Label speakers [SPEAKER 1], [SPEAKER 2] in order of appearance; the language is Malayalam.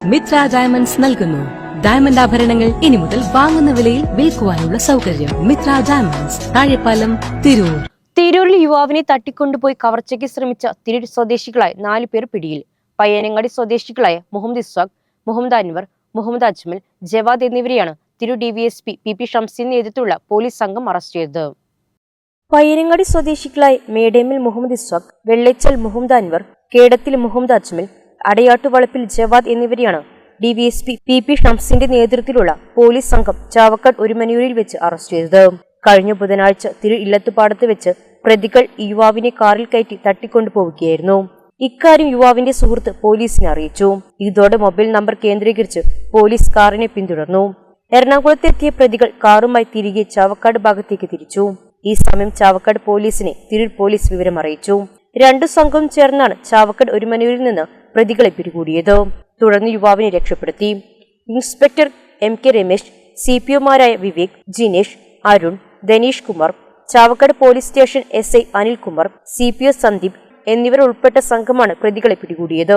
[SPEAKER 1] മിത്ര ഡയമണ്ട്സ് നൽകുന്നു. ഡയമണ്ട് ആഭരണങ്ങൾ ഇനി മുതൽ വാങ്ങുന്ന വിലയിൽ വിൽക്കുവാനുള്ള സൗകര്യം മിത്ര ഡയമണ്ട്സ് താഴെപ്പാലം തിരൂർ.
[SPEAKER 2] തിരൂരിൽ യുവാവിനെ തട്ടിക്കൊണ്ടുപോയി കവർച്ചയ്ക്ക് ശ്രമിച്ച തിരൂർ സ്വദേശികളായ നാലു പേർ പിടിയിൽ. പയ്യനങ്ങാടി സ്വദേശികളായ മുഹമ്മദ് ഇസ്വാഖ് മുഹമ്മദ് അൻവർ മുഹമ്മദ് അജ്മൽ ജവാദ് എന്നിവരെയാണ് Tirur S P P P ഷംസിന് നേതൃത്വമുള്ള പോലീസ് സംഘം അറസ്റ്റ് ചെയ്തത്. പയ്യനങ്ങാടി സ്വദേശികളായ മേഡേമിൽ മുഹമ്മദ് ഇസ്വാഖ് വെള്ളച്ചൽ മുഹമ്മദ് അൻവർ കേടത്തിൽ മുഹമ്മദ് അജ്മൽ അടയാട്ടുവളപ്പിൽ ജവാദ് എന്നിവരെയാണ് D V S P P ഷംസിന്റെ നേതൃത്വത്തിലുള്ള പോലീസ് സംഘം ചാവക്കാട് ഒരുമനൂരിൽ വെച്ച് അറസ്റ്റ് ചെയ്തത്. കഴിഞ്ഞ ബുധനാഴ്ച തിരു ഇല്ലത്തുപാടത്ത് വെച്ച് പ്രതികൾ യുവാവിനെ കാറിൽ കയറ്റി തട്ടിക്കൊണ്ടുപോവുകയായിരുന്നു ഇക്കാര്യം യുവാവിന്റെ സുഹൃത്ത് പോലീസിനെ അറിയിച്ചു. ഇതോടെ മൊബൈൽ നമ്പർ കേന്ദ്രീകരിച്ച് പോലീസ് കാറിനെ പിന്തുടർന്നു. എറണാകുളത്തെത്തിയ പ്രതികൾ കാറുമായി തിരികെ ചാവക്കാട് ഭാഗത്തേക്ക് തിരിച്ചു. ഈ സമയം ചാവക്കാട് പോലീസിനെ തിരൂർ പോലീസ് വിവരം അറിയിച്ചു രണ്ടു സംഘവും ചേർന്നാണ് ചാവക്കാട് ഒരുമനൂരിൽ നിന്ന് പ്രതികളെ പിടികൂടിയത്. തുടർന്ന് യുവാവിനെ രക്ഷപ്പെടുത്തി. Inspector M K Ramesh C P ഒമാരായ Vivek Jinesh Arun Dhaneesh Kumar Chavakkad police station S I Anilkumar C P O Sandeep എന്നിവർ ഉൾപ്പെട്ട സംഘമാണ് പ്രതികളെ പിടികൂടിയത്.